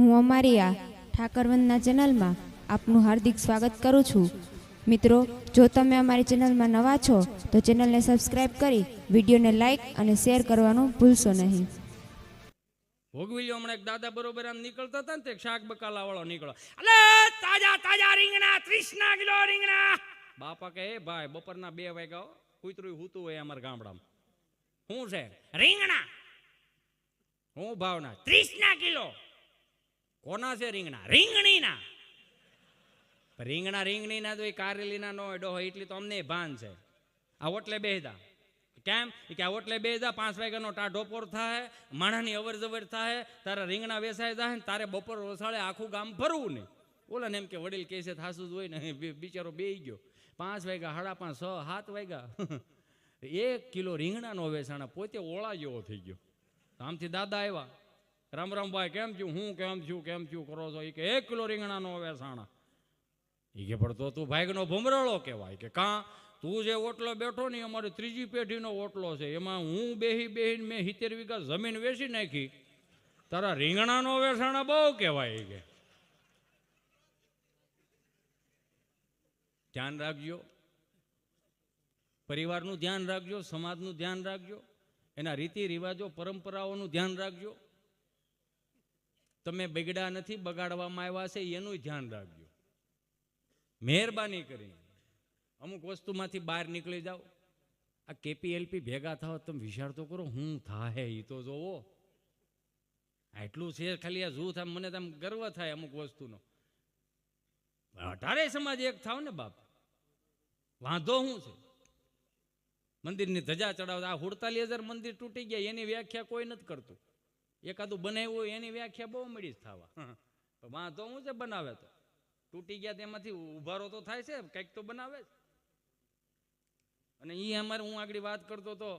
હું અમારી આ ઠાકરવંદના ચેનલમાં આપનું હાર્દિક સ્વાગત કરું છું. મિત્રો, જો તમે અમારી ચેનલમાં નવા છો, તો ચેનલને સબસ્ક્રાઇબ કરી વિડીયોને લાઇક અને શેર કરવાનું ભૂલશો નહીં. ભોગવી હમણાં એક દાદા બરોબર આમ નીકળતા હતા ને તે શાક બકાલા વાળો નીકળો અલે, તાજા તાજા રીંગણા ત્રીસના કિલો રીંગણા. બાપા કહે, "એ ભાઈ, બપોરના બે વાગ્યા કૂતરું હૂતું હોય અમારા ગામડામાં. શું છે? રીંગણા. હું ભાવના? ત્રીસના કિલો. કોના છે રીંગણા? રીંગણીના. રીંગણા રીંગણીના તો એ કારેલીના નો ડોહો એટલી તો અમને ભાન છે. આ ઓટલે બેહદા કેમ? કે આ ઓટલે બેહદા પાંચ વાગ્યાનો ટાઢો પોર થાય માણાની અવર જવર થાય તારા રીંગણા વેસાય જાય ને તારે બપોર ઓસાળે આખું ગામ ફરવું ને ઓલા ને એમ કે વડીલ કહે છે, થાસું જ હોય ને. બિચારો બેહી ગયો. પાંચ વાગ્યા, સાડા પાંચ, છ, સાત વાગ્યા. એક કિલો રીંગણાનો વેસાણા પોતે ઓળા જેવો થઈ ગયો. આમથી દાદા આવ્યા. રામ રામભાઈ કેમ છું હું કેમ થયું? કેમ થયું? કરો છો? એ કે એક કિલો રીંગણાનો વેસાણા. એ કે, પણ તો તું ભાઈનો ભમરાળો કહેવાય. કે, કાં? તું જે ઓટલો બેઠો ને અમારી ત્રીજી પેઢીનો ઓટલો છે. એમાં હું બેહી બેહીને મેં સિત્તેર વીઘા જમીન વેચી નાખી. તારા રીંગણાનો વેસાણા બહુ કહેવાય. કે, ધ્યાન રાખજો. પરિવારનું ધ્યાન રાખજો. સમાજનું ધ્યાન રાખજો. એના રીતિ રિવાજો પરંપરાઓનું ધ્યાન રાખજો. તમે બગડ્યા નથી બગાડવામાં આવ્યા છે, એનું ધ્યાન રાખજો. મહેરબાની કરી અમુક વસ્તુમાંથી બહાર નીકળી જાઓ. આ કેપીએલપી ભેગા થાવ તમે વિચાર તો કરો, હું થાય એ તો જોવો. આટલું છે ખાલી આ જૂથ, આમ મને આમ ગર્વ થાય અમુક વસ્તુનો. અઢારે સમાજ એક થાવ ને બાપ. વાંધો શું છે? મંદિરની ધજા ચડાવતા આ હુડતાલી હજાર મંદિર તૂટી ગયા, એની વ્યાખ્યા કોઈ નથી કરતું. એકાદું બનાવ્યું હોય એની વ્યાખ્યા બહુ મળી જ થવા. પણ વાંધો હું છે બનાવે તો? તૂટી ગયા તેમાંથી ઉભારો તો થાય છે, કંઈક તો બનાવે જ અને એ અમારે હું આગળ વાત કરતો હતો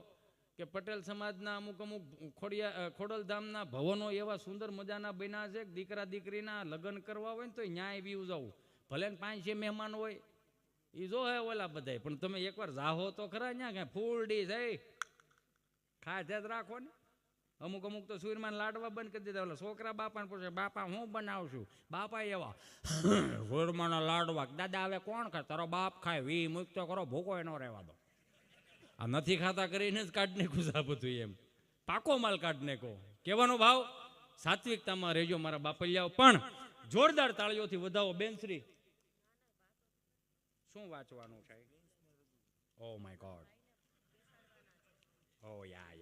કે પટેલ સમાજના અમુક અમુક ખોડિયા ખોડલધામના ભવનો એવા સુંદર મજાના બન્યા છે, દીકરા દીકરીના લગ્ન કરવા હોય ને તો ન્યાય બી જવું ભલે ને પાંચ છે મહેમાન હોય. એ જો હે ઓલા બધાય, પણ તમે એકવાર જાહો તો ખરા ત્યાં કે ફૂલડી છે ખાધે જ રાખો ને. અમુક અમુક તો સૂરમાં લાડવા બંધ કરી દીધા. ઓલા છોકરા બાપાને પૂછે, બાપા, હું બનાવશું? બાપા એવા સૂરમાના લાડવા. દાદા, હવે કોણ ખાય? તારો બાપ ખાય. વી મુક્ત કરો ભૂકો એનો રહેવા દો. આ નથી ખાતા કરીને જ કાઢ ગુસા બધું એમ. પાકો માલ કાઢને કહો કહેવાનો ભાવ? સાત્વિકતામાં રહેજો મારા બાપલિયાઓ. પણ જોરદાર તાળીઓથી વધાવો, બેનશ્રી. શું વાંચવાનું છે? Oh my god oh yeah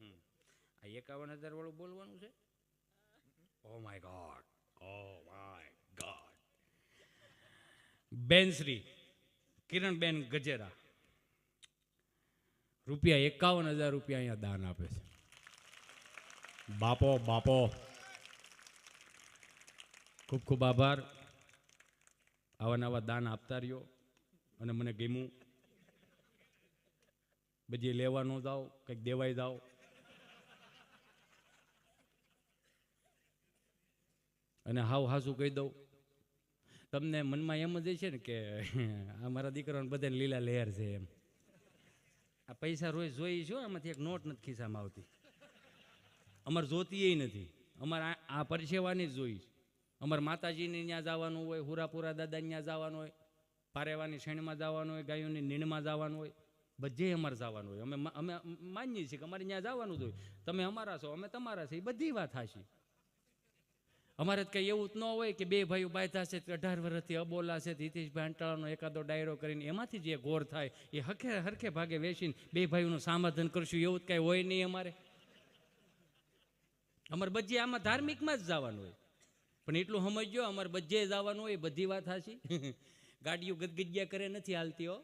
hmm. આ એકાવન હજાર વાળું બોલવાનું છે? Oh my god oh my god બેનશ્રી કિરણબેન ગજેરા, રૂપિયા એકાવન હજાર રૂપિયા અહીંયા દાન આપે છે. બાપો બાપો. ખૂબ ખૂબ આભાર. આવા નવા દાન આપતા રહ્યો અને મને ગમ્યું. બધી લેવા ન જાઓ, કંઈક દેવાઈ જાઓ. અને હાવ હાસું કહી દઉં. તમને મનમાં એમ જ છે ને કે, આ મારા દીકરાને બધાને લીલા લહેર છે એમ. આ પૈસા રોજ જોઈ છો? આમાંથી એક નોટ નથી ખિસ્સામાં આવતી. અમારે જોતી એ નથી. અમારે આ- પરસેવાની જ જોઈ અમારે માતાજીને ત્યાં જવાનું હોય, હુરાપુરા દાદા ત્યાં જવાનું હોય, પારેવાની શ્રેણીમાં જવાનું હોય, ગાયોની નીણમાં જવાનું હોય, બધે અમારે જવાનું હોય. અમે અમે માનીએ છીએ કે અમારે ત્યાં જવાનું જ હોય. તમે અમારા છો, અમે તમારા છે એ બધી વાત હાશી અમારે કંઈ એવું ન હોય કે બે ભાઈઓ બાયધા છે અઢાર વર્ષથી અબોલા છે હિતેશભાઈ અંટાળાનો એકાદો ડાયરો કરીને એમાંથી જે ગોર થાય, એ હરખે હરખે ભાગે વેચીને બે ભાઈઓનું સમાધાન કરશું, એવું જ કાંઈ હોય નહીં અમારે. અમારે બધી આમાં ધાર્મિકમાં જ જવાનું હોય. પણ એટલું સમજજો, અમારે બધે જવાનું હોય બધી વાત હાશી ગાડીઓ ગદગજ્યા કરે નથી હાલતી, હો.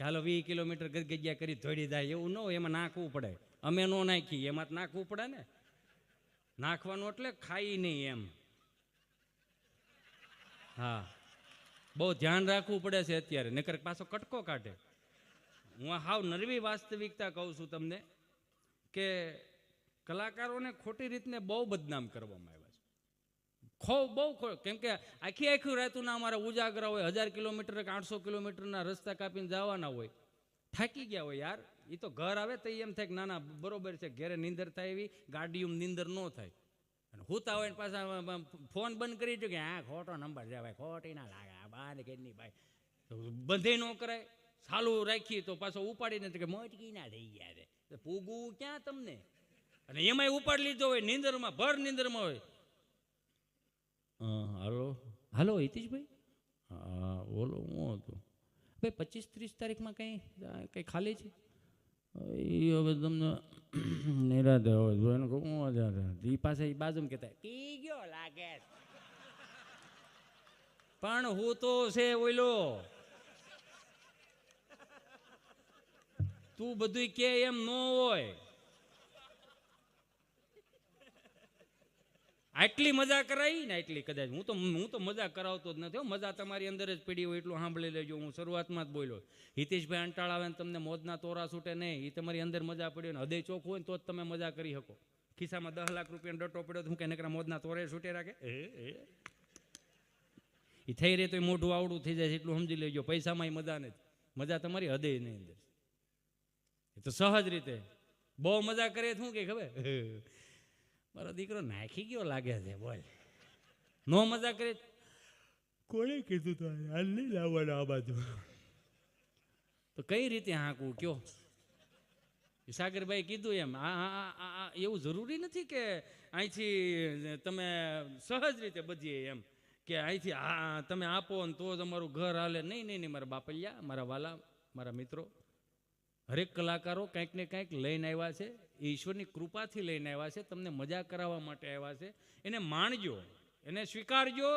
ચાલો વીસ કિલોમીટર ગદગજ્યા કરી ધોડી જાય, એવું ન હોય, એમાં નાખવું પડે. અમે ન નાખીએ, એમાં નાખવું પડે ને. નાખવાનું એટલે ખાઈ નહીં એમ. હા. બહુ ધ્યાન રાખવું પડે છે અત્યારે, નકર પાછો કટકો કાઢે. હું હાવ નરવી વાસ્તવિકતા કહું છું તમને કે કલાકારોને ખોટી રીતને બહુ બદનામ કરવામાં આવ્યા છે. ખો બહુ ખો કેમ કે આખી આખી રાતુના અમારા ઉજાગરા હોય, હજાર કિલોમીટર કે આઠસો કિલોમીટરના રસ્તા કાપીને જવાના હોય, થાકી ગયા હોય યાર. એ તો ઘર આવે તો એમ થાય કે ના ના બરોબર છે ઘેરે નીંદર થાય એવી ગાડીયું નીંદર ન થાય. અને હુતા હોય ને પાછા ફોન બંધ કરી દો કે હા ખોટો નંબર છે ભાઈ ખોટી ના લાગે આ બાને કે નહીં ભાઈ બંધે ન કરાય. ચાલુ રાખી તો પાછો ઉપાડીને કે મોટકી ના થઈ ગયા છે. પૂગવું ક્યાં તમને? અને એમાંય ઉપાડ લીધો હોય નીંદરમાં ભર નીંદરમાં હોય. હાલો. હાલો હિતીશભાઈ. હા બોલો હું હતું? ભાઈ પચીસ ત્રીસ તારીખમાં કંઈ કંઈ ખાલી છે? એ હવે તમને નિરાતે હોય તો એને કહું, હું વધારે એ પાસે એ બાજુમાં કહેતા પી ગયો લાગે પણ હું તો છે ઓઈલો તું બધું કે એમ ન હોય. આટલી મજા કરાવી ને આટલી કદાચ. હું તો હું તો મજા કરાવતો જ નથી મજા તમારી અંદર જ પડી હોય એટલું સાંભળી લેજો. હું શરૂઆતમાં જ બોલ્યો. હિતેશભાઈ અંટાળ આવે ને તમને મોજના તોરા છૂટે નહીં. એ તમારી અંદર મજા પડી હોય ને હૃદય ચોખ્ખું હોય ને તો જ તમે મજા કરી શકો. ખિસ્સામાં દસ લાખ રૂપિયાનો ડટો પડ્યો તો હું કે નકરા મોજના તોરે છૂટે રાખે. એ એ. થઈ રહે તો એ મોઢું આવડું થઈ જાય છે એટલું સમજી લેજો. પૈસામાં મજા નથી. મજા તમારી હૃદયની અંદર એ તો સહજ રીતે. બહુ મજા કરે શું કે ખબર? મારો દીકરો નાખી ગયો લાગે છે બોલ. નો મજા કરે? કોણે કીધું તો હાલ નહીં લાવવાનું આ બાજુ? તો કઈ રીતે હાંકવું કયો? સાગરભાઈ કીધું એમ આ એવું જરૂરી નથી કે અહીંથી તમે સહજ રીતે બધીએ એમ કે અહીંથી આ તમે આપો ને તો જ અમારું ઘર હાલે. નહીં નહીં નહીં મારા બાપલિયા મારા વાલા મારા મિત્રો હરેક કલાકારો કંઈક ને કંઈક લઈને આવ્યા છે. એ ઈશ્વરની કૃપાથી લઈને આવ્યા છે, તમને મજા કરાવવા માટે આવ્યા છે. એને માણજો, એને સ્વીકારજો,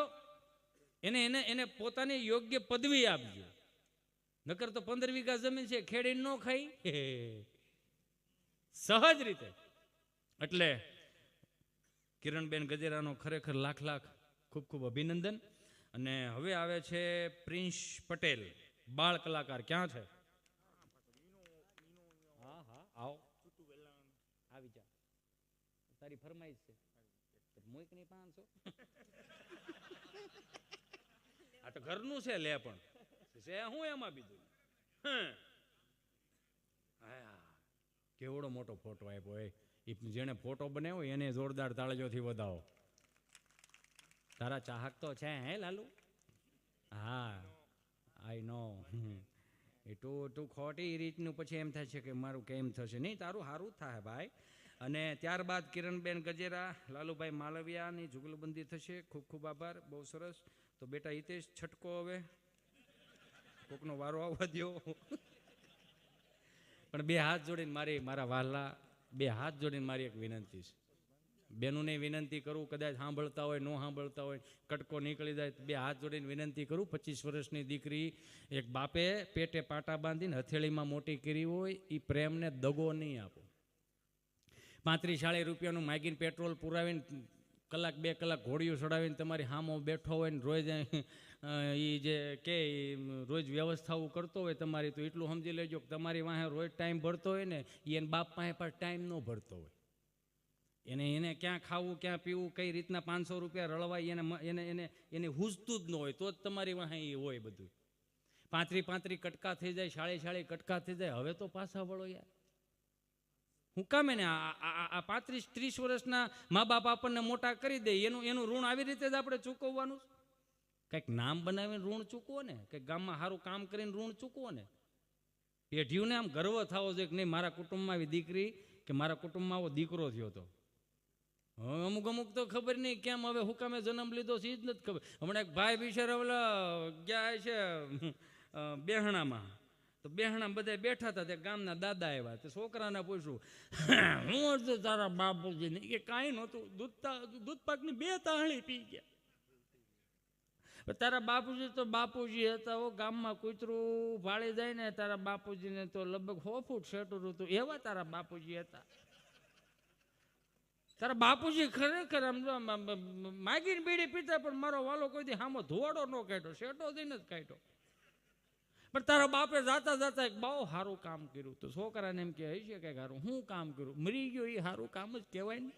એને એને એને પોતાની યોગ્ય પદવી આપજો. નકર તો પંદર વીઘા જમીન છે, ખેડી ન ખાઈ સહજ રીતે. એટલે કિરણબેન ગજેરાનો ખરેખર લાખ લાખ ખૂબ ખૂબ અભિનંદન. અને હવે આવે છે પ્રિન્સ પટેલ, બાળ કલાકાર. ક્યાં છે હા હા આવો આવી જા તારી ફરમાઈશ છે. મોઈકની પાંચસો. આ તો ઘરનું છે લે પણ. છે હું એમાં બીજું. કેવડો મોટો ફોટો આપ્યો એ. જેણે ફોટો બનાવ્યો એને જોરદાર તાળજોથી વધાવો. તારા ચાહક તો છે, હે લાલુ? હા. આઈ નો એ તું તું ખોટી રીતનું પછી એમ થાય છે કે મારું કેમ થશે? નહીં, તારું સારું થાય ભાઈ. અને ત્યારબાદ કિરણબેન ગજેરા, લાલુભાઈ માલવિયાની જુગલબંધી થશે. ખૂબ ખૂબ આભાર. બહુ સરસ. તો બેટા હિતેશ, છટકો હવે. કોકનો વારો આવવા દ્યો. પણ બે હાથ જોડીને મારી, મારા વાલા, બે હાથ જોડીને મારી એક વિનંતી છે. બેનોને વિનંતી કરું, કદાચ સાંભળતા હોય, ન સાંભળતા હોય, કટકો નીકળી જાય બે હાથ જોડીને વિનંતી કરું. પચીસ વર્ષની દીકરી એક બાપે પેટે પાટા બાંધીને હથેળીમાં મોટી કરી હોય એ પ્રેમને દગો નહીં આપો. પાંત્રીસ ચાળીસ રૂપિયાનું માગીને પેટ્રોલ પુરાવીને કલાક, બે કલાક ઘોડીઓ ચડાવીને તમારી હામો બેઠો હોય ને રોજ એ જે કે રોજ વ્યવસ્થાઓ કરતો હોય તમારી, તો એટલું સમજી લેજો કે તમારી વાહે રોજ ટાઈમ ભરતો હોય ને એને બાપ પાસે પણ ટાઈમ ન ભરતો હોય. એને એને ક્યાં ખાવું, ક્યાં પીવું, કઈ રીતના પાંચસો રૂપિયા રળવાય, એને એને એને એને હૂજતું જ ન હોય, તો જ તમારી વાહે એ હોય બધું. પાંત્રી પાંત્રી કટકા થઈ જાય શાળે શાળે કટકા થઈ જાય, હવે તો પાછા વળો યાર. હું કામ એને આ- પાંત્રીસ ત્રીસ વર્ષના મા બાપ આપણને મોટા કરી દે, એનું એનું ઋણ આવી રીતે જ આપણે ચૂકવવાનું કંઈક નામ બનાવીને ઋણ ચૂકવો ને, કંઈક ગામમાં સારું કામ કરીને ઋણ ચૂકવો ને. પેઢીઓને આમ ગર્વ થવો જોઈએ કે નહીં, મારા કુટુંબમાં આવી દીકરી કે મારા કુટુંબમાં આવો દીકરો થયો હતો અમુક અમુક તો ખબર નહીં કેમ હવે હુકામે જન્મ લીધો છે એ જ નથી ખબર. હમણાં એક ભાઈ વિશે ઓલા ગયા છે બેહણામાં. તો બેહણા બધા બેઠા હતા, તે ગામના દાદા આવ્યા. તે છોકરાને પૂછ્યું હું હતું તારા બાપુજીને? એ કાંઈ નહોતું. દૂધ તા- દૂધ પાકની બે તાણી પી ગયા. તારા બાપુજી તો બાપુજી હતા ઓ ગામમાં કૂતરું ભાળી જાય ને, તારા બાપુજીને તો લગભગ સો ફૂટ શેટું હતું. એવા તારા બાપુજી હતા. તારા બાપુજી ખરેખર આમ માગીને બીડી પીતા પણ મારો વાલો કોઈ દી હામો ધોવાડો ન કાઢ્યો? શેટો દઈને જ કાઢ્યો. પણ તારા બાપે જાતા જાતા એક બહુ સારું કામ કર્યું. તો છોકરાને એમ કે છે કે સારું હું કામ કર્યું મરી ગયો એ સારું કામ જ કહેવાય ને.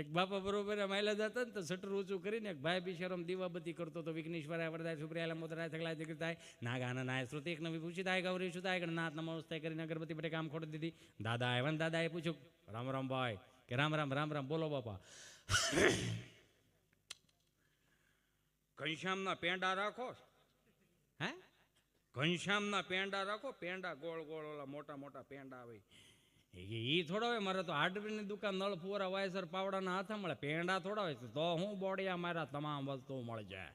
એક બાપા બરોબર માયલા જતા ને, તો શટર ઊંચું કરીને એક ભાઈ બિશરમ દીવાબત્તી કરતો તો વિઘ્નેશ્વરાય વરદાય સુપ્રિયાલા મોદરાય થગલાય દિગ્રતાય નાગાના નાય એક નવી પૂછી થાય, ગૌરી સુતાય ગણનાથ નમસ્તે કરીને અગરબત્તી બટે કામ ખોડી દીધી. દાદા આવ્યા ને દાદાએ પૂછ્યું, રામ રામ ભાઈ, કે રામ રામ રામ રામ, બોલો બાપા. ઘનશ્યામના પેંડા રાખો. હે? ઘનશ્યામના પેંડા રાખો. પેંડા ગોળ ગોળ ઓલા મોટા મોટા પેંડા આવે. એ થોડા હોય મારે તો હાર્ડવેરની દુકાન નળ ફુવારા વાયસર પાવડાના હાથે મળે. પેંડા થોડા હોય તો હું બોડિયા મારા તમામ વસ્તુ મળી જાય.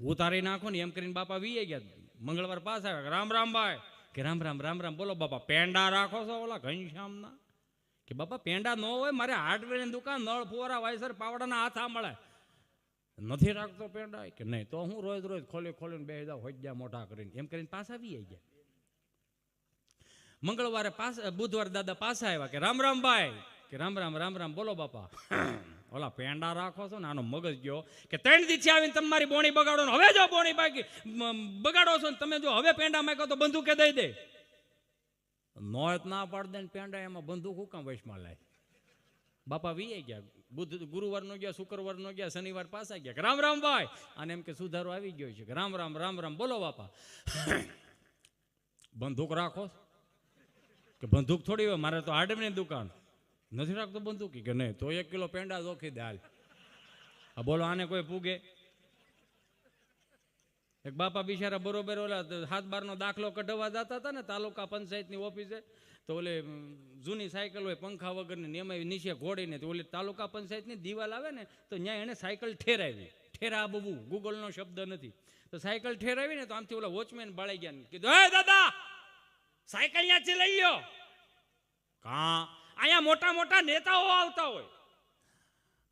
ઉતારી નાખો ને એમ કરીને બાપા વીએ ગયા. મંગળવાર પાસ આવ્યા. રામ રામ ભાઈ. કે રામ રામ રામ રામ. બોલો બાપા પેંડા રાખો છો ઓલા ઘનશ્યામના? કે બાપા પેંડા ન હોય મારે હાર્ડવેરની દુકાન નળ ફુવારા વાયસર પાવડાના હાથા મળે. નથી રાખતો પેંડા કે નહીં? તો હું રોજ રોજ ખોલી ખોલીને બે જાવ હોજ્યા મોટા કરીને. એમ કરીને પાછા આવી ગયા. મંગળવારે પાસ બુધવારે દાદા પાછા આવ્યા કે, રામ રામ ભાઈ. કે, રામ રામ રામ રામ, બોલો બાપા. ઓલા પેંડા રાખો છો ને, આનો મગજ ગયો કે ત્રણ દીથી આવીને તમારી બોણી બગાડો ને, હવે જો બોણી બાકી બગાડો છો ને, તમે જો હવે પેંડા માગ્યો તો બંદૂકે દઈ દે. નોત ના પાડ દે ને, પેંડા એમાં બંદૂક હુકામ વૈશમાં લાય? બાપા વીએ ગયા. બુધ ગુરુવારનો ગયા, શુક્રવારનો ગયા, શનિવાર પાછા ગયા. રામ રામ ભાઈ. અને એમ કે સુધારો આવી ગયો છે. રામ રામ રામ રામ. બોલો બાપા. બંદૂક રાખો. કે બંદૂક થોડી હોય? મારે તો હાર્ડવેરની દુકાન. નથી રાખતો બંદૂક? કે નહીં? તો એક કિલો પેંડા જોખી દે હાલ. આ બોલો, આને કોઈ પૂગે? એક બાપા બિચારા બરોબર ઓલા હાથ બારનો દાખલો કઢવા જતા હતા ને, તાલુકા પંચાયતની ઓફિસે. તો ઓલે જૂની સાયકલ હોય પંખા વગરની ને એમાં નીચે ઘોડીને તો ઓલી તાલુકા પંચાયતની દિવાલ આવે ને, તો ત્યાં એને સાયકલ ઠેરાવી. ઠેરા બબુ, ગૂગલનો શબ્દ નથી. તો સાયકલ ઠેરાવી ને તો આમથી ઓલા વોચમેન બાળી ગયા ને કીધું, હે દાદા, સાયકલ ત્યાંથી લઈ લ્યો. કા? અહીંયા મોટા મોટા નેતાઓ આવતા હોય.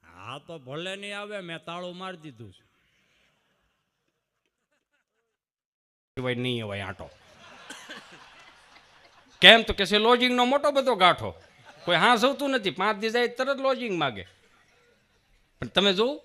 હા, તો ભલે નહીં આવે, મેં તાળું મારી દીધું છે. નહીં હોય આટો. કેમ તો કે છે લોજિંગનો મોટો બધો ગાંઠો. કોઈ હા સૌતું નથી, પાંચ દિવસ જાય તરત લોજિંગ માગે. પણ તમે જોવું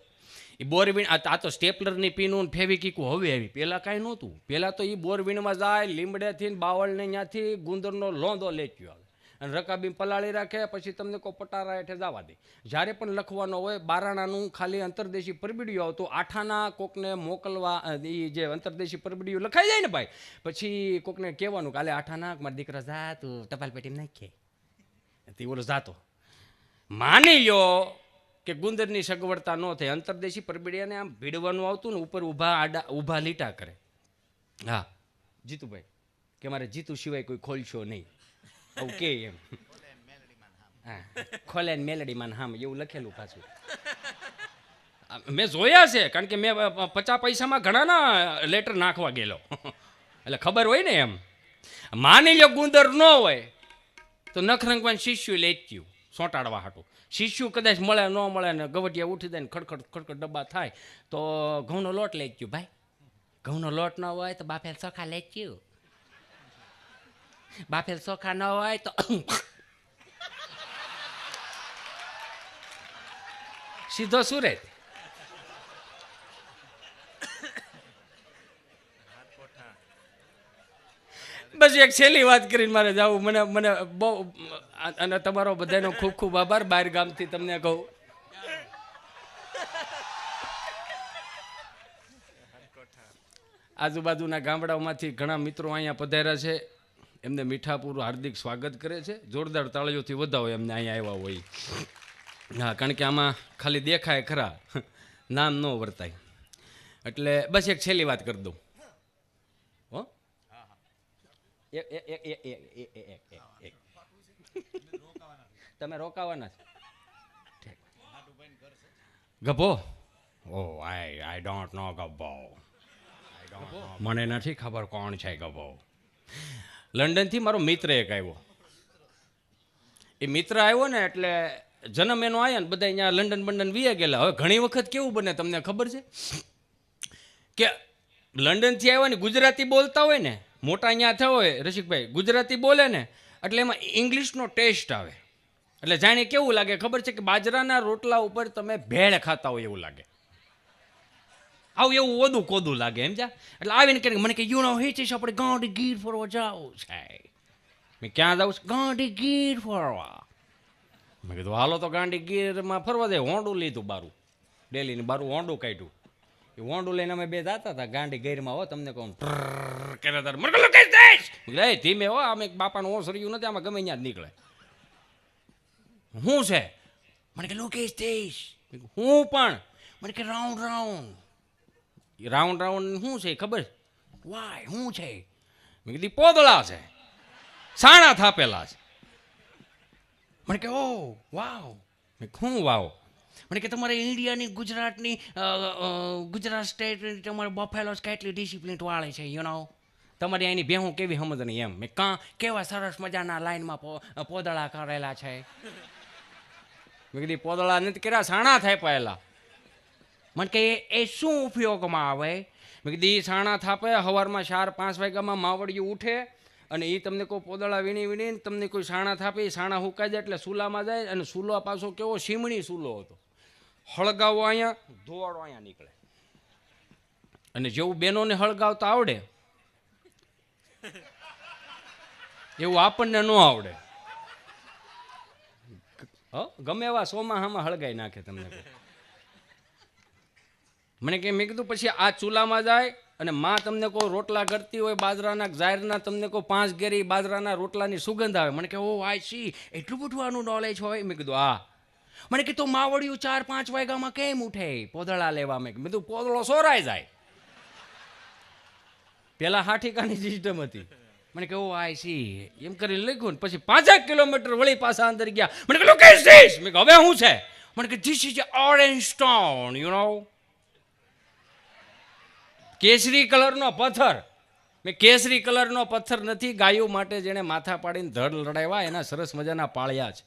એ બોરવીણ, આ તો સ્ટેપલરની પીનું ફેવી ફેવિકીકું હવે આવી. પહેલાં કાંઈ નહોતું. પહેલાં તો એ બોરવીણમાં જાય, લીમડેથી બાવળને ત્યાંથી ગુંદરનો લોંદો લેચ્યો આવે. અને રકાબી પલાળી રાખે, પછી તમને કોઈ પટારા હેઠે જવા દે. જ્યારે પણ લખવાનો હોય, બારાણાનું ખાલી અંતરદેશી પરબીડિયું આવતું, આઠાના કોકને મોકલવા એ જે અંતરદેશી પરબીડિયું લખાઈ જાય ને ભાઈ, પછી કોકને કહેવાનું કાલે આઠાના મારા દીકરા જા તું ટપાલ પેટી નાખીએ તે ઓલો જાતો. માની લ્યો કે ગુંદરની સગવડતા ન થાય, અંતરદેશી પરબીડિયાને આમ ભીડવાનું આવતું ને, ઉપર ઊભા આડા, ઊભા લીટા કરે. હા, જીતુભાઈ, કે મારે જીતુ સિવાય કોઈ ખોલશો નહીં. આવું કે એમ હા ખોલેન મેલડીમાં હામ, એવું લખેલું પાછું. મેં જોયા છે, કારણ કે મેં પચાસ પૈસામાં ઘણાના લેટર નાખવા ગયેલો. એટલે ખબર હોય ને એમ. માની લો ગુંદર ન હોય, તો નખરંગવાન શિષ્યુ લેચ્યું, સોંટાડવા હાટું. શિષ્યુ કદાચ મળે, ન મળે ને ગવટિયા ઉઠી જાય ને ખડખડ ખડખડ ડબ્બા થાય, તો ઘઉંનો લોટ લેચ્યું, ભાઈ. ઘઉંનો લોટ ન હોય તો બાપે ચોખા લેચ્યું. બાફેલ ચોખા ન હોય તો સીધો સુરત બસ એક છેલ્લી વાત કરીને મારે જવું. મને મને બહુ, અને તમારો બધાનો ખૂબ ખૂબ આભાર. બહાર ગામથી તમને કહું. આજુબાજુના ગામડાઓમાંથી ઘણા મિત્રો અહીંયા પધાર્યા છે. એમને મીઠાપૂરું હાર્દિક સ્વાગત કરે છે. જોરદાર તાળીઓથી વધાવો એમને અહીંયા આવ્યા હોય. હા, કારણ કે આમાં ખાલી દેખાય ખરા. નામ ન વર્તાય. એટલે બસ એક છેલ્લી વાત કરી દઉં. હો? તમે રોકાવાના ગભો? ઓ, આઈ આઈ ડોન્ટ નો ગભો. મને નથી ખબર કોણ છે ગભો. લંડનથી મારો મિત્ર એક આવ્યો. એ મિત્ર આવ્યો ને એટલે જન્મ એનો આવ્યો ને બધા અહીંયા લંડન બંડન વીએ ગયેલા. હવે ઘણી વખત કેવું બને તમને ખબર છે? કે લંડનથી આવ્યા ને ગુજરાતી બોલતા હોય ને, મોટા અહીંયા થયા હોય, રસિકભાઈ, ગુજરાતી બોલે ને, એટલે એમાં ઇંગ્લિશનો ટેસ્ટ આવે. એટલે જાણે કેવું લાગે? ખબર છે કે બાજરાના રોટલા ઉપર તમે ભેળ ખાતા હોય એવું લાગે. આવું એવું ઓદું કોદું લાગે, એમ જા? એટલે આવીને કે મને કે યુ નો હિચ છે આપણે ગાંડી ગીર ફરવા જાવું છે. મેં ક્યાં જાઉં છું? ગાંડી ગીર ફરવા. મેં કીધું, હાલો તો ગાંડી ગીરમાં ફરવા દે. હોંડું લીધું બારું. ડેલીને બારું હોંડું કાઢ્યું. એ હોંડું લઈને અમે બે જાતા હતા ગાંડી ગીરમાં હો, તમને કહું કરે તારે મને કઈ દઈશ. "એ, ધીમે હો, આમ એક બાપાનું ઓસર્યું નથી, આમાં ગમે ત્યાં જ નીકળે. શું છે? મને કે લોકેશ, દેશ. હું પણ. મને કે રાઉન્ડ રાઉન્ડ. રાઉન્ડ રાઉન્ડ શું છે ખબર? વાય, શું છે? મેં કીધી પોદળા છે. સાણા થાપેલા છે. મને કે, ઓ, વાવ. મેં શું વાવ? મને કે, તમારે ઇન્ડિયાની, ગુજરાતની ગુજરાત સ્ટેટની તમારે બફેલો કેટલી ડિસિપ્લિન વાળે છે યુ નો તમારી એની ભેહું કેવી સમજણી એમ? મેં કાં, કેવા સરસ મજાના લાઈનમાં પોદળા કરેલા છે. મેં કીધી પોદળા નથી કર્યા, સાણા થાય પહેલા મને કહે એ- શું ઉપયોગમાં આવે? મેં કીધી સાણા થાપે સવારમાં ચાર, પાંચ વાગ્યામાં માવડિયું ઉઠે અને એ તમને કોઈ પોદળા વીણી વીણીને તમને કોઈ સાણા થાપે સાણા હુકાઈ જાય એટલે સુલામાં જાય અને સુલો પાછો કેવો સીમણી સુલો હતો. હળગાવો અહીંયા, ધોવાડો અહીંયા નીકળે. અને જેવું બેનોને હળગાવતા આવડે, એવું આપણને ન આવડે. ગમે એવા સોમાં હામાં હળગાઈ નાખે તમને. મને કે મેં કીધું, પછી આ ચૂલામાં જાય અને માં તમને કોઈ રોટલા કરતી હોય બાજરાના, જાહેરના તમને કોઈ પાંચ ઘેરી બાજરાના રોટલાની સુગંધ આવે. મને કે ઓ આઈ સી એટલું બધું આનું નોલેજ હોય? મેં કીધું, હા. મને કીધું માવડિયું ચાર, પાંચ વાગ્યામાં કેમ ઉઠે? પોદળા લેવા મેં કીધું. પોદળો સોરાઈ જાય. પેલા હાઠીકાની સિસ્ટમ હતી. મને કે આઈ સી એમ કરીને લખ્યું ને પછી પાંચેક કિલોમીટર વળી પાછા અંદર ગયા. મને કે ધીસ મેં હવે શું છે? મને કે this is orange stone you know કેસરી કલરનો પથ્થર. મેં કેસરી કલરનો પથ્થર નથી, ગાયો માટે જેણે માથા પાડીને ધડ લડાવ્યા, એના સરસ મજાના પાળ્યા છે.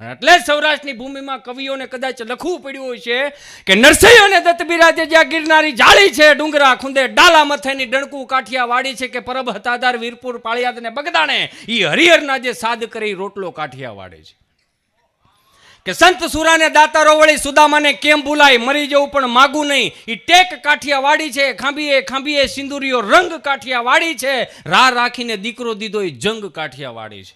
એટલે જ સૌરાષ્ટ્રની ભૂમિમાં કવિઓને કદાચ લખવું પડ્યું હોય છે કે નરસિંહ અને દત્ત બિરાજે જ્યાં ગિરનારી જાળી છે, ડુંગરા ખુંદે ડાલા મથેની ડણકું કાઠિયા વાડી છે કે પરબ હતાદાર વીરપુર પાળિયાદ ને બગદાણે એ હરિહરના જે સાદ કરી રોટલો કાઠિયા વાડે છે. કે સંત સુરાને દાતારો વળી સુદામાને કેમ ભૂલાય? મરી જવું પણ માગું નહીં. એ ટેક કાઠિયા વાડી છે, ખાંભીએ ખાંભીએ સિંદુરીઓ રંગ કાઠિયા વાડી છે. રાહ રાખીને દીકરો દીધો એ જંગ કાઠિયા વાડી છે.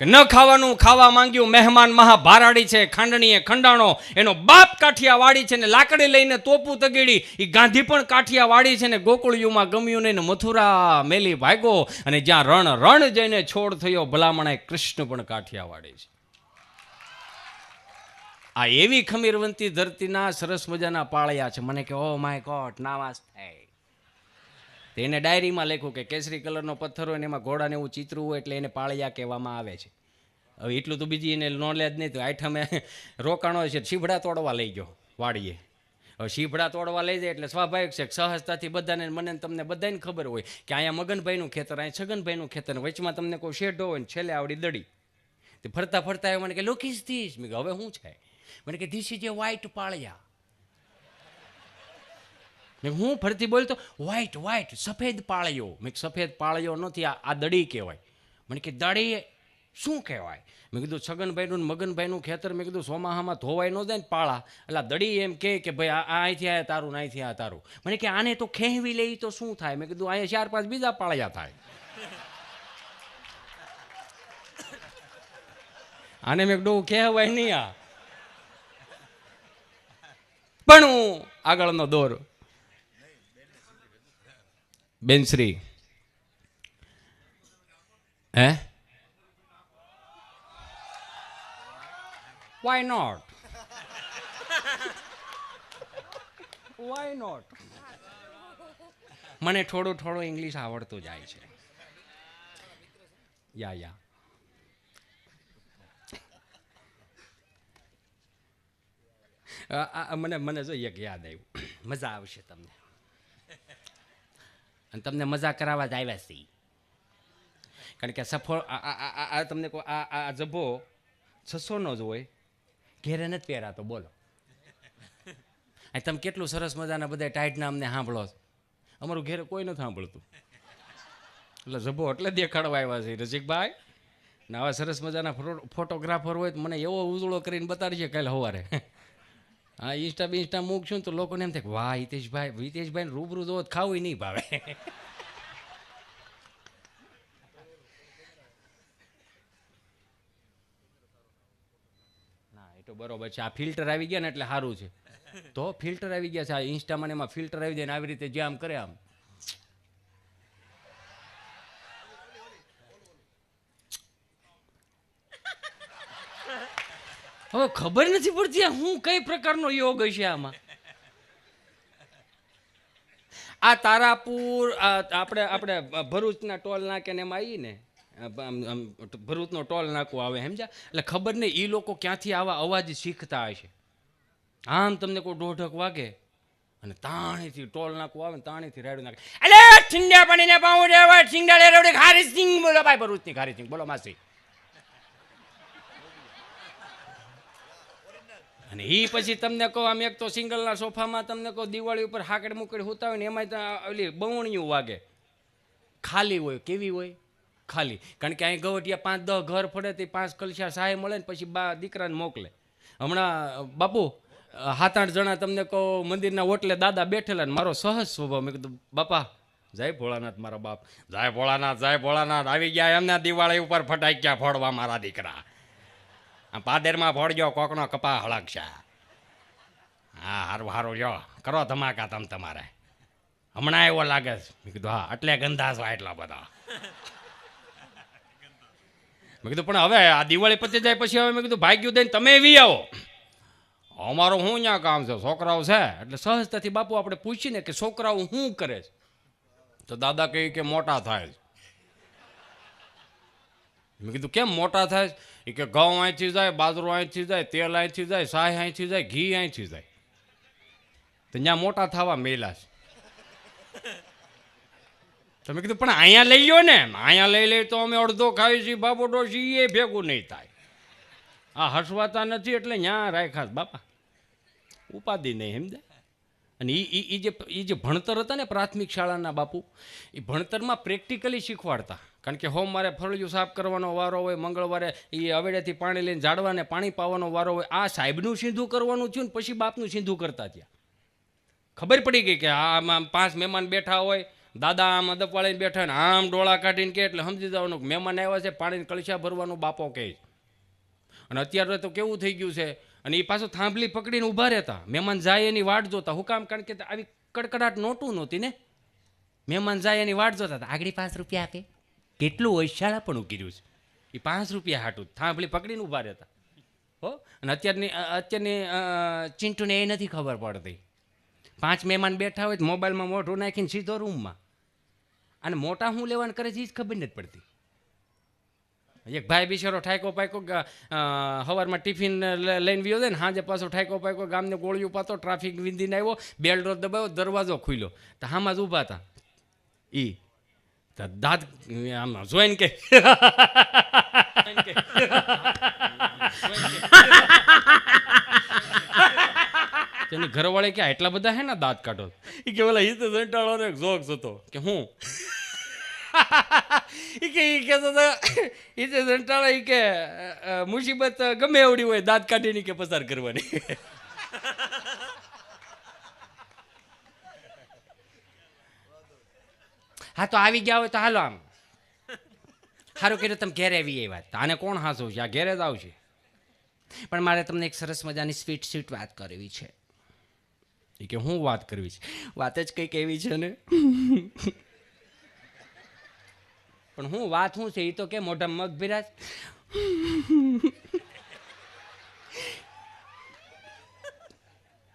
કે ન ખાવાનું ખાવા માંગ્યું મહેમાન મહા ભારાડી છે, ખાંડણીએ ખંડાણો. એનો બાપ કાઠિયા વાડી છે ને લાકડી લઈને તોપું તગેડી. એ ગાંધી પણ કાઠિયા વાડી છે ને ગોકુળિયુમાં ગમ્યું નહીં ને મથુરા મેલી ભાગ્યો અને જ્યાં રણ રણ જઈને છોડ થયો, ભલામણાએ કૃષ્ણ પણ કાઠિયા વાડી છે. આ એવી ખમીરવંતી ધરતીના સરસ મજાના પાળિયા છે. મને કે ઓ માય ગોડ નાવાસ થાય. તેને ડાયરીમાં લખ્યું કે, કેસરી કલરનો પથ્થર હોય ને એમાં ઘોડાને એવું ચિત્રું હોય એટલે એને પાળિયા કહેવામાં આવે છે. હવે એટલું તો બીજી એને નોલેજ નહીં તો આઠમે રોકાણો છે, શીભડા તોડવા લઈ ગયો વાડીએ. હવે શીભડા તોડવા લઈ જાય એટલે સ્વાભાવિક છે સહજતાથી બધાને મને તમને બધાને ખબર હોય કે અહીંયા મગનભાઈનું ખેતર, અહીંયા છગનભાઈનું ખેતર વચમાં તમને કોઈ શેઢો હોય ને છેલ્લે આવડી દડી. તે ફરતા ફરતા એ મને કે, લોકીશ ધીસ મેં હવે શું છે? મને કે ધીસ ઇઝ એ વ્હાઈટ પાળિયા મેં હું ફરતી બોલતો વ્હાઈટ વ્હાઈટ સફેદ પાળિયો. મેં સફેદ પાળિયો નથી, આ આ દડી કહેવાય. મને કે દડી શું કહેવાય? મેં કીધું, છગનભાઈનું મગનભાઈનું ખેતર, મેં કીધું, સોમાહામાં ધોવાઈ ન જાય ને પાળા. એટલે દડી એમ કહે કે, ભાઈ, આ અહીંથી આ તારું ને અહીંથી આ તારું. મને કે, આને તો ખેંચવી લે તો શું થાય? મેં કીધું, અહીંયા ચાર પાંચ બીજા પાળિયા થાય. આને મેં કીધું કહેવાય નહીં આ. પણ હું આગળનો દોર. બેનશ્રી હે? વાય નોટ વાય નોટ મને થોડું થોડું ઇંગ્લિશ આવડતું જાય છે. યા યા આ- આ મને મને જો એક યાદ આવ્યું. મજા આવશે તમને. અને તમને મજા કરાવવા જ આવ્યા છે કારણ કે સફળ, આ- તમને કહો, આ આ જભો છસોનો જ હોય. ઘેરે નથી પહેરાતો, બોલો. અને તમે કેટલું સરસ મજાના બધા ટાઈટના અમને સાંભળો. અમારું ઘેરે કોઈ નથી સાંભળતું. એટલે જભો એટલે દેખાડવા આવ્યા છે, રસિકભાઈ. ને આવા સરસ મજાના ફોટોગ્રાફર હોય તો મને એવો ઉજળો કરીને બતાડશે કાલે સવારે. હા ઇન્સ્ટા બિન્સ્ટા મૂકશું તો લોકોને એમ થાય વાહ, હિતેશભાઈ હિતેશભાઈ રૂબરૂ તો ખાવું નહીં ભાવે. બરોબર છે. આ ફિલ્ટર આવી ગયા ને એટલે સારું છે. તો ફિલ્ટર આવી ગયા છે. આ ઇન્સ્ટામાં એમાં ફિલ્ટર આવી જાય ને આવી રીતે જે આમ કરે આમ. હવે ખબર નથી પડતી હું કઈ પ્રકારનો યોગ હશે આમાં. આ તારાપુર આપણે આપણે ભરૂચના ટોલ નાકે ને એમાં આવીને ભરૂચનો ટોલ નાકો આવે, સમજ્યા? એટલે ખબર નહીં એ લોકો ક્યાંથી આવા અવાજ શીખતા હશે? આમ તમને કોઈ દોઢક વાગે? અને તાણીથી ટોલ નાકું આવે તાણીથી રાડું નાખે. અલે, ઠીંડા પાણીને પાઉં રેવા ઠીંડા લે, રેવડે ખારી સિંગ બોલો, ભાઈ ભરૂચની ખારી સિંગ બોલો, માસી. અને એ પછી તમને કહો, આમ એક તો સિંગલના સોફામાં તમને કહો, દિવાળી ઉપર હાકડ મુકડ હોતા હોય ને એમાં ઓલી બવણીયું વાગે. ખાલી હોય, કેવી હોય? ખાલી. કારણ કે અહીં ગવટિયા પાંચ દસ ઘર પડે તે પાંચ કલશા સહાય મળે ને, પછી બા દીકરાને મોકલે. હમણાં, બાપુ, સાત, આઠ જણા તમને કહો, મંદિરના ઓટલે દાદા બેઠેલા ને, મારો સહજ સ્વભાવ. મેં કીધું, બાપા, જય ભોળાનાથ મારા બાપ. જય ભોળાનાથ જય ભોળાનાથ. આવી ગયા એમના દિવાળી ઉપર ફટાક્યા ફોડવા મારા દીકરા. પાદેરમાં ફોડજો કોકનો કપા હળગશે. હા, હારું હારું, જો, કરો ધમાકા તમ તમારે. હમણાં એવો લાગે છે. મેં કીધું, હા, એટલે ગંધાસ હોય એટલા બધા. મેં કીધું, પણ હવે આ દિવાળી પતી જાય પછી હવે મેં કીધું, ભાગ્યું દઈને તમે એવી આવો. અમારું શું ત્યાં કામ છે? છોકરાઓ છે? એટલે સહજતાથી બાપુ આપણે પૂછીને કે છોકરાઓ શું કરે છે? તો દાદા કહે કે મોટા થાય છે. મેં કીધું, કેમ મોટા થાય છે? એ કે ઘઉં અહીંથી જાય, બાજરો અહીંથી જાય, તેલ અહીંથી જાય સાય અહીંથી જાય, ઘી અહીંથી જાય. તો ત્યાં મોટા થવા મેલા છે. તમે કીધું, પણ અહીંયા લઈ લો ને. અહીંયા લઈ લઈ તો અમે અડધો ખાઈ છીએ, બાપો ડોશી એ ભેગું નહીં થાય. આ હસવાતા નથી એટલે ત્યાં રાખ્યા બાપા. ઉપાધિ નહીં સમજે અને એ જે એ જે ભણતર હતા ને પ્રાથમિક શાળાના બાપુ એ ભણતરમાં પ્રેક્ટિકલી શીખવાડતા. કારણ કે હોમ મારે ફળિયું સાફ કરવાનો વારો હોય, મંગળવારે એ અવેડેથી પાણી લઈને ઝાડવાને પાણી પાવાનો વારો હોય, આ સાહેબનું સીધું કરવાનું થયું ને પછી બાપનું સીધું કરતા ત્યાં ખબર પડી ગઈ કે આમ પાંચ મહેમાન બેઠા હોય, દાદા આમ અદપ વાળીને બેઠા ને આમ ડોળા કાઢીને કે એટલે સમજી જવાનું મહેમાન આવ્યા છે, પાણીની કળશા ભરવાનું બાપો કહે અને અત્યારે તો કેવું થઈ ગયું છે, અને એ પાછું થાંભલી પકડીને ઊભા રહેતા. મહેમાન જાય એની વાટ જોતા. હું કામ કારણ કે આવી કડકડાટ નોટું નહોતી ને? મહેમાન જાય એની વાટ જોતા. હતા આગળ પાંચ રૂપિયા આપે. કેટલું વૈશાળા પણ કર્યું છે. એ પાંચ રૂપિયા હાટું થાંભલી પકડીને ઊભા રહેતા. હો? અને અત્યારની અત્યારની ચિંટુને એ નથી ખબર પડતી. પાંચ મહેમાન બેઠા હોય તો મોબાઈલમાં મોઢું નાખીને સીધો રૂમમાં. અને મોટા હું લેવાનું કરે છે એ જ ખબર નથી પડતી. એક ભાઈ બિચારો ઠાયકો પાયકો હવારમાં ટિફિન લઈને વ્યો ને હાજે પાછો ઠાયકો પાયકો ગામને ગોળિયું પાતો, ટ્રાફિક વિંધીને આવ્યો બેલ ડોર દબાવ્યો દરવાજો ખુલ્યો. તો હામાં જ ઊભા હતા. તો દાંત આમ જોઈને કે. તેની ઘરવાળે કે એટલા બધા હે ને દાંત કાઢો? એ કે ઓલા હિત સંટાળો એક જોક હતો કે હું? એ કે એ કહેતો હતો ઈ તે સંટાળા ઈ કે મુસીબત ગમે એવડી હોય દાંત કાઢીને કે પસાર કરવાની. હા તો આવી ગયા હોય તો હાલો આમ. સારું કીધું તમે ઘેરે આવી એ વાત. આને કોણ હાંસવું છે? આ ઘેરે જ આવશે. પણ મારે તમને એક સરસ મજાની સ્વીટ સ્વીટ વાત કરવી છે. એ કે હું વાત કરવી છે? વાત જ કંઈક એવી છે ને. પણ હું વાત શું છે? એ તો કે મોઢા મગ બિરાજ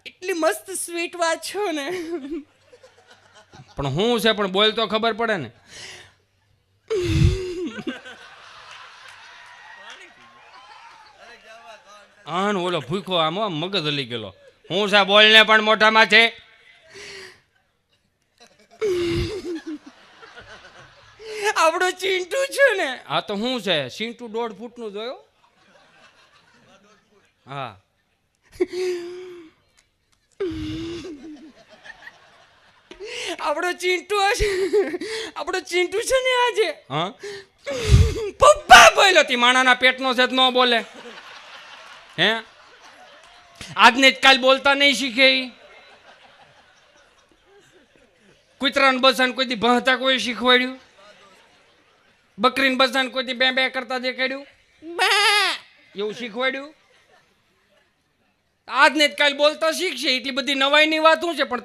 એટલી મસ્ત સ્વીટ વાત છો ને. પણ હું છે પણ બોલ તો ખબર પડે ને. આન ઓલો ભૂખો આમ મગજ હલી ગયેલો. હું છે બોલને પણ મોઢામાં છે. આપણો ચિંટુ છે ને. હા તો શું છે ચિંટુ દોઢ ફૂટનું જોયો? હા. આપણો ચિંટુ હશે. આપણો ચિંટુ છે ને આજે. હા? પપ્પા બોલ્યો તી માણાના પેટનો છે ન બોલે. હે? આજને જ કાલ બોલતા નહીં શીખે ઈ. કૂતરાને બસાને કોઈથી ભણતા કોઈ શીખવાડ્યું? બકરીને બસાને કોઈથી બે બે કરતા દેખાડ્યું? બે. એવું શીખવાડ્યું? આજને જ કાલ બોલતા શીખશે એટલી બધી નવાઈની વાત શું છે? પણ